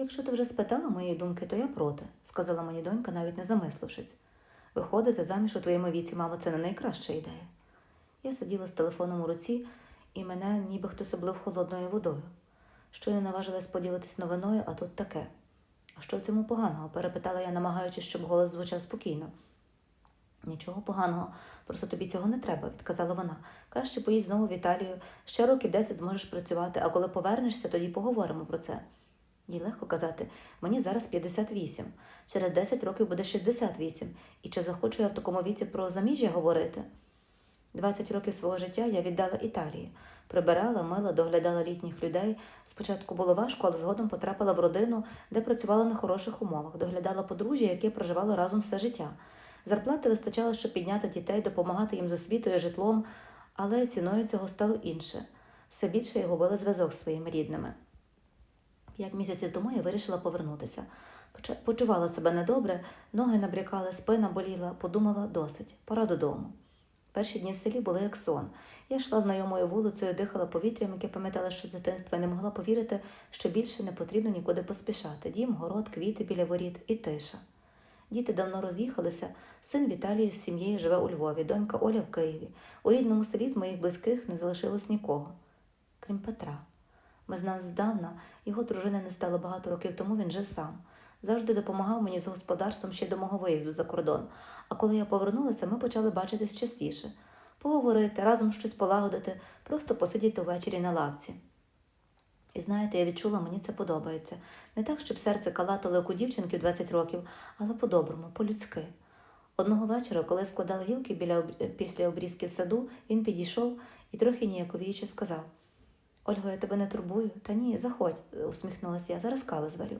Якщо ти вже спитала моєї думки, то я проти, сказала мені донька, навіть не замислившись. Виходити заміж у твоєму віці, мамо, це не найкраща ідея. Я сиділа з телефоном у руці, і мене ніби хтось облив холодною водою. Щойно наважилась поділитись новиною, а тут таке. А що в цьому поганого? перепитала я, намагаючись, щоб голос звучав спокійно. Нічого поганого, просто тобі цього не треба, відказала вона. Краще поїдь знову в Італію, ще років 10 зможеш працювати, а коли повернешся, тоді поговоримо про це. Їй легко казати, мені зараз 58, через 10 років буде 68, і чи захочу я в такому віці про заміжжя говорити? 20 років свого життя я віддала Італії. Прибирала, мила, доглядала літніх людей. Спочатку було важко, але згодом потрапила в родину, де працювала на хороших умовах, доглядала подружжя, яке проживало разом все життя. Зарплати вистачало, щоб підняти дітей, допомагати їм з освітою, житлом, але ціною цього стало інше. Все більше я губила зв'язок з своїми рідними. П'ять місяців тому я вирішила повернутися. Почувала себе недобре, ноги набрякали, спина боліла, подумала досить, пора додому. Перші дні в селі були як сон. Я йшла знайомою вулицею, дихала повітрям, яке пам'ятала ще з дитинства, і не могла повірити, що більше не потрібно нікуди поспішати. Дім, город, квіти біля воріт і тиша. Діти давно роз'їхалися. Син Віталій з сім'єю живе у Львові, донька Оля в Києві. У рідному селі з моїх близьких не залишилось нікого, крім Петра. Ми знали здавна, його дружини не стало багато років тому, він жив сам. Завжди допомагав мені з господарством ще до мого виїзду за кордон. А коли я повернулася, ми почали бачитись частіше. Поговорити, разом щось полагодити, просто посидіти ввечері на лавці. І знаєте, я відчула, мені це подобається. Не так, щоб серце калатало, як у дівчинки 20 років, але по-доброму, по-людськи. Одного вечора, коли складала гілки біля після обрізки в саду, він підійшов і трохи ніяковіючи сказав: Ольго, я тебе не турбую. Та ні, заходь, усміхнулася я, зараз каву зварю.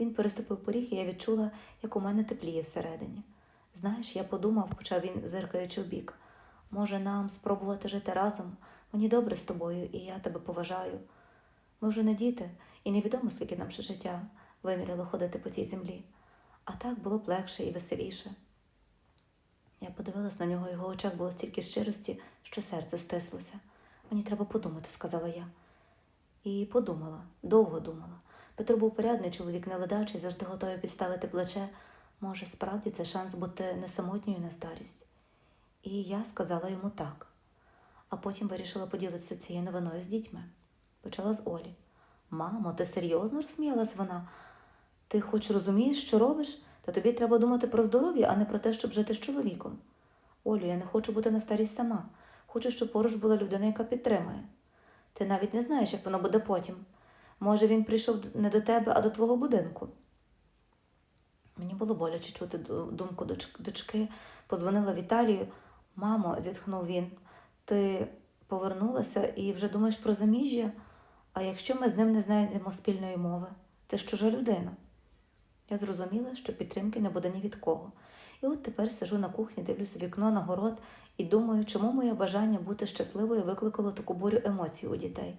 Він переступив поріг, і я відчула, як у мене тепліє всередині. Знаєш, я подумав, почав він, зиркаючи в бік. Може, нам спробувати жити разом? Мені добре з тобою, і я тебе поважаю. Ми вже не діти, і невідомо, скільки нам ще життя виміряло ходити по цій землі. А так було б легше і веселіше. Я подивилась на нього, його очах було стільки щирості, що серце стислося. Мені треба подумати, сказала я. І подумала, довго думала. Петро був порядний чоловік, не ледачий, завжди готовий підставити плече. Може, справді це шанс бути не самотньою на старість. І я сказала йому так. А потім вирішила поділитися цією новиною з дітьми. Почала з Олі. Мамо, ти серйозно розсміялась вона? Ти хоч розумієш, що робиш? Та тобі треба думати про здоров'я, а не про те, щоб жити з чоловіком. Олю, я не хочу бути на старість сама. Хочу, щоб поруч була людина, яка підтримує. Ти навіть не знаєш, як воно буде потім. Може, він прийшов не до тебе, а до твого будинку. Мені було боляче чути думку дочки. Позвонила Віталію. Мамо, зітхнув він, ти повернулася і вже думаєш про заміжжя? А якщо ми з ним не знайдемо спільної мови, це ж чужа людина. Я зрозуміла, що підтримки не буде ні від кого. І от тепер сижу на кухні, дивлюсь у вікно на город і думаю, чому моє бажання бути щасливою викликало таку бурю емоцій у дітей.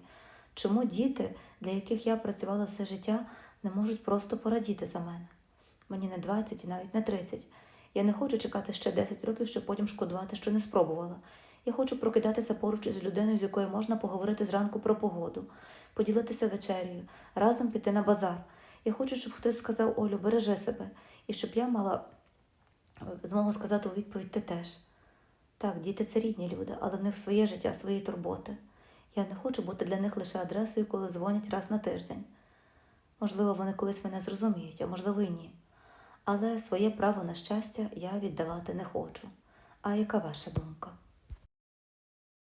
Чому діти, для яких я працювала все життя, не можуть просто порадіти за мене? Мені не 20 і навіть не 30. Я не хочу чекати ще 10 років, щоб потім шкодувати, що не спробувала. Я хочу прокидатися поруч із людиною, з якою можна поговорити зранку про погоду, поділитися вечерею, разом піти на базар. Я хочу, щоб хтось сказав Олю, бережи себе, і щоб я мала змогу сказати у відповідь ти теж. Так, діти це рідні люди, але в них своє життя, свої турботи. Я не хочу бути для них лише адресою, коли дзвонять раз на тиждень. Можливо, вони колись мене зрозуміють, а можливо, і ні. Але своє право на щастя я віддавати не хочу. А яка ваша думка?